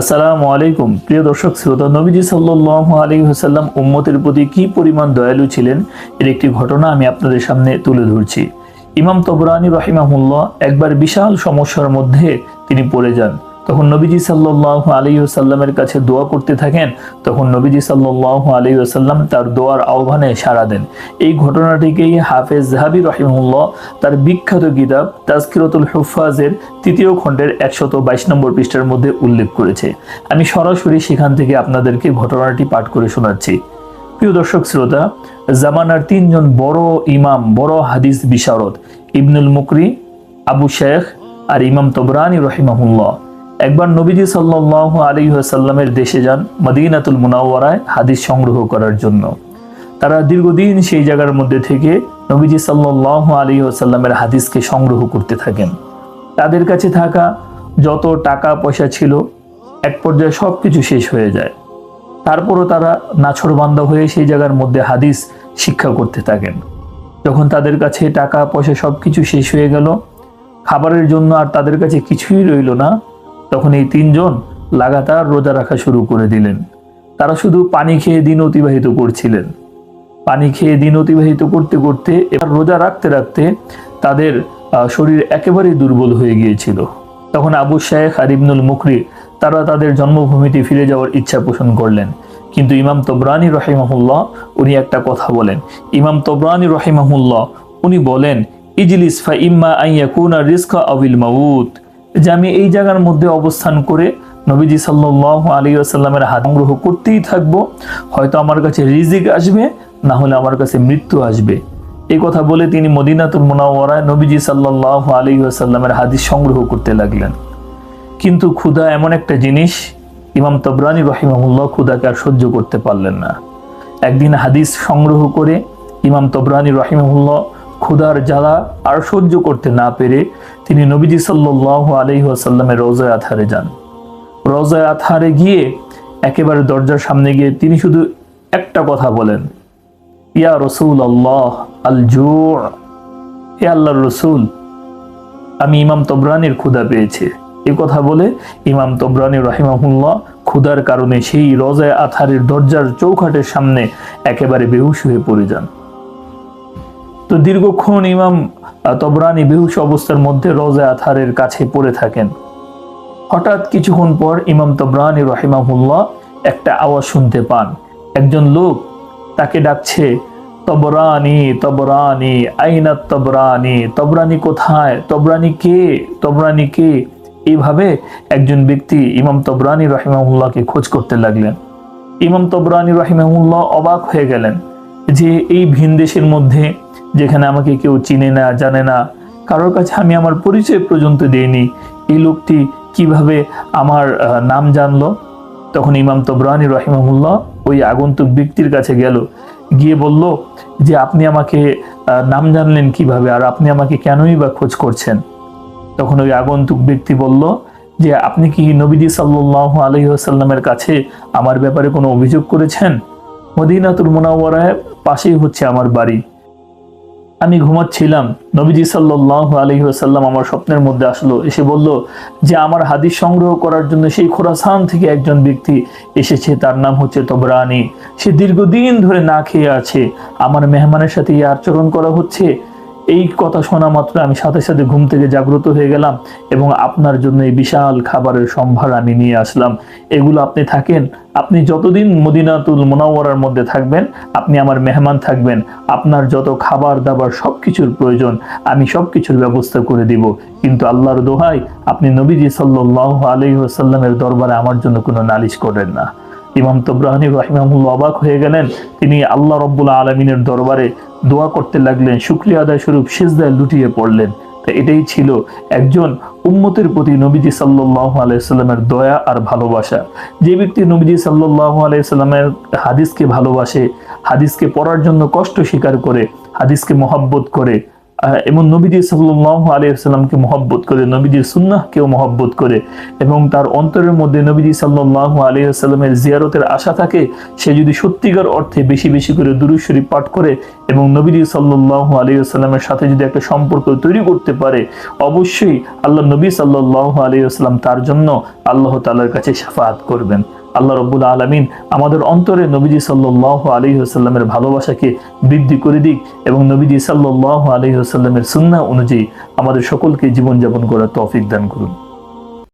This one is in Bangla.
আসসালামু আলাইকুম। প্রিয় দর্শক, শ্রোতা, নবীজি সাল্লু আলী হুসাল্লাম উম্মতের প্রতি কি পরিমাণ দয়ালু ছিলেন, এর একটি ঘটনা আমি আপনাদের সামনে তুলে ধরছি। ইমাম তবরানি রাহিমাহুল্লাহ একবার বিশাল সমস্যার মধ্যে তিনি পড়ে যান। তখন নবীজি সাল্লাল্লাহু আলাইহি ওয়াসাল্লামের কাছে দোয়া করতে থাকেন, তখন নবীজি সাল্লাল্লাহু আলাইহি ওয়াসাল্লাম তার দোয়ার আহ্বানে সাড়া দেন। এই ঘটনাটিকেই হাফেজ জাহাবি রহিমুল্লাহ তার বিখ্যাত কিতাব তাজকিরতুল হুফাজের তৃতীয় খণ্ডের একশত বাইশ নম্বর পৃষ্ঠার মধ্যে উল্লেখ করেছে। আমি সরাসরি সেখান থেকে আপনাদেরকে ঘটনাটি পাঠ করে শোনাচ্ছি। প্রিয় দর্শক শ্রোতা, জামানার তিনজন বড় ইমাম, বড় হাদিস বিশারদ, ইবনুল মুকরি, আবু শেখ আর ইমাম তবরানি রহিমাহুল্লাহ। একবার নবীজি সাল্লাহ আলী সাল্লামের দেশে যান মদিনাতুল মুনাওয়ারায় হাদিস সংগ্রহ করার জন্য। তারা দীর্ঘদিন সেই জায়গার মধ্যে থেকে নবীজি সাল্লাহ আলী সাল্লামের হাদিসকে সংগ্রহ করতে থাকেন। তাদের কাছে থাকা যত টাকা পয়সা ছিল, এক পর্যায়ে সব কিছু শেষ হয়ে যায়। তারপরও তারা নাছরবান্ধা হয়ে সেই জায়গার মধ্যে হাদিস শিক্ষা করতে থাকেন। যখন তাদের কাছে টাকা পয়সা সব কিছু শেষ হয়ে গেল, খাবারের জন্য আর তাদের কাছে কিছুই রইল না তখন এই তিনজন লাগাতার রোজা রাখা শুরু করে দিলেন। তারা শুধু পানি খেয়ে দিন অতিবাহিত করছিলেন। পানি খেয়ে দিন অতিবাহিত করতে করতে এবার রোজা রাখতে রাখতে তাদের শরীর একেবারেই দুর্বল হয়ে গিয়েছিল। তখন আবু শায়েখ আর ইবনুল মুকরি তারা তাদের জন্মভূমিতে ফিরে যাওয়ার ইচ্ছা পোষণ করলেন। কিন্তু ইমাম তবরানি রহিমাহুল্লাহ উনি একটা কথা বলেন। ইমাম তবরানি রহিমাহুল্লাহ উনি বলেন, ইজলিস ফা ইম্মা আইয়াকুনা রিস্কা আবিল মাউত। যে আমি এই জায়গার মধ্যে অবস্থান করে নবীজি সাল্লাহ আলী আসাল্লামের হাত সংগ্রহ করতেই থাকব। হয়তো আমার কাছে রিজিক আসবে, না হলে আমার কাছে মৃত্যু আসবে। এই কথা বলে তিনি মদিনাতুল মোনাওয়ারায় নবীজি সাল্লাহ আলী আসাল্লামের হাদিস সংগ্রহ করতে লাগলেন। কিন্তু ক্ষুধা এমন একটা জিনিস, ইমাম তবরানি রহিমাহুল্লাহ ক্ষুধাকে আর সহ্য করতে পারলেন না। একদিন হাদিস সংগ্রহ করে ইমাম তবরানি রহিমাহুল্লাহ ক্ষুধার জ্বালা আর সহ্য করতে না পেরে তিনি নবীজি সাল্লাহ আলহি আসাল্লামের রোজায় আথারে যান। রোজায় আথারে গিয়ে একেবারে দরজার সামনে গিয়ে তিনি শুধু একটা কথা বলেন, ইয়া রসুল আল্লাহ আল জোর হে আল্লাহর রসুল, আমি ইমাম তবরানির ক্ষুধা পেয়েছি। এ কথা বলে ইমাম তবরানি রাহিমাহুল্লাহ ক্ষুধার কারণে সেই রজায় আথারের দরজার চৌখাটের সামনে একেবারে বেহুশ হয়ে পড়ে যান। তো দীর্ঘক্ষণ ইমাম তবরানি বেহুশ অবস্থার মধ্যে রোজা আথারের কাছে পড়ে থাকেন। হঠাৎ কিছুক্ষণ পর ইমাম তবরানি রহিমাহুল্লাহ একটা আওয়াজ শুনতে পান। একজন লোক তাকে ডাকছে, তবরানি তবরানি, আইনা তবরানি তবরানি কোথায়? তবরানি কে? তবরানি কে? এইভাবে একজন ব্যক্তি ইমাম তবরানি রহিমাহুল্লাহকে খোঁজ করতে লাগলেন। ইমাম তবরানি রহিমাহুল্লাহ অবাক হয়ে গেলেন যে এই ভিন দেশের মধ্যে যেখানে আমাকে কেউ চিনে না, জানে না। কারোর কাছে আমি আমার পরিচয় পর্যন্ত দিইনি। এই লোকটি কীভাবে আমার নাম জানলো? তখন ইমাম তবরানি রহিমাহুল্লাহ ওই আগন্তুক ব্যক্তির কাছে গেল। গিয়ে বলল যে, আপনি আমাকে নাম জানলেন কীভাবে? আর আপনি আমাকে কেনই বা খোঁজ করছেন? তখন ওই আগন্তুক ব্যক্তি বলল যে, আপনি কি নবীদি নবীজি সাল্লাহ আলহিহাসাল্লামের কাছে আমার ব্যাপারে কোনো অভিযোগ করেছেন? মদিনাতুল মোনাওয়ারায় পাশেই হচ্ছে আমার বাড়ি। আমি ঘুমাচ্ছিলাম, নবীজি সাল্লাহ আলহি আসাল্লাম আমার স্বপ্নের মধ্যে আসলো, এসে বলল যে আমার হাদিস সংগ্রহ করার জন্য সেই খোরাসান থেকে একজন ব্যক্তি এসেছে, তার নাম হচ্ছে তবরানি। সে দীর্ঘদিন ধরে না খেয়ে আছে, আমার মেহমানের সাথে এই আচরণ করা হচ্ছে এই কথা শোনা মাত্র আমি সাথে সাথে ঘুম থেকে জাগ্রত হয়ে গেলাম এবং আপনার জন্য এই বিশাল খাবারের সম্ভার আমি নিয়ে আসলাম। এগুলো আপনি থাকেন, আপনি যতদিন মদিনাতুল মোনাওয়ারার মধ্যে থাকবেন, আপনি আমার মেহমান থাকবেন। আপনার যত খাবার দাবার সব কিছুর প্রয়োজন, আমি সব কিছুর ব্যবস্থা করে দিব। কিন্তু আল্লাহর দোহাই আপনি নবীজি সাল্লাহ আলহিহাসাল্লামের দরবারে আমার জন্য কোনো নালিশ করেন না। ইমাম তব্রাহানি রাহিমাহুল্লাহ অবাক হয়ে গেলেন। তিনি আল্লাহ রব্বুল্লা আলমিনের দরবারে দোয়া করতে লাগলেন, শুক্রিয়া আদায় স্বরূপ সিজদায় লুটিয়ে পড়লেন। তা এটাই ছিল একজন উম্মতের প্রতি নবীজি সাল্লাহ আলাইসাল্লামের দয়া আর ভালোবাসা। যে ব্যক্তি নবীজি সাল্লাহ আলাইসাল্লামের হাদিসকে ভালোবাসে, হাদিসকে পড়ার জন্য কষ্ট স্বীকার করে, হাদিসকে মহাব্বত করে এবং নবীজি সাল্লাহ আলিয়াল্লামকে মহব্বত করে, নবীজির সুন্নাহকেও মহব্বত করে এবং তার অন্তরের মধ্যে নবীজি সাল্লাহ আলিয়াল্লামের জিয়ারতের আশা থাকে, সে যদি সত্যিকার অর্থে বেশি বেশি করে দুরুদ শরীফ পাঠ করে এবং নবীজি সাল্লাহ আলিয়াল্লামের সাথে যদি একটা সম্পর্ক তৈরি করতে পারে, অবশ্যই আল্লাহ নবী সাল্লাহ আলিয়াল্লাম তার জন্য আল্লাহ তালার কাছে সাফাত করবেন। আল্লাহ রব্বুল আলমিন আমাদের অন্তরে নবীজি সাল্লাহ আলী আসাল্লামের ভালোবাসাকে বৃদ্ধি করে দিক এবং নবীজি সাল্লাহ আলী আসাল্লামের সুন্না অনুযায়ী আমাদের সকলকে জীবনযাপন করার তৌফিক দান করুন।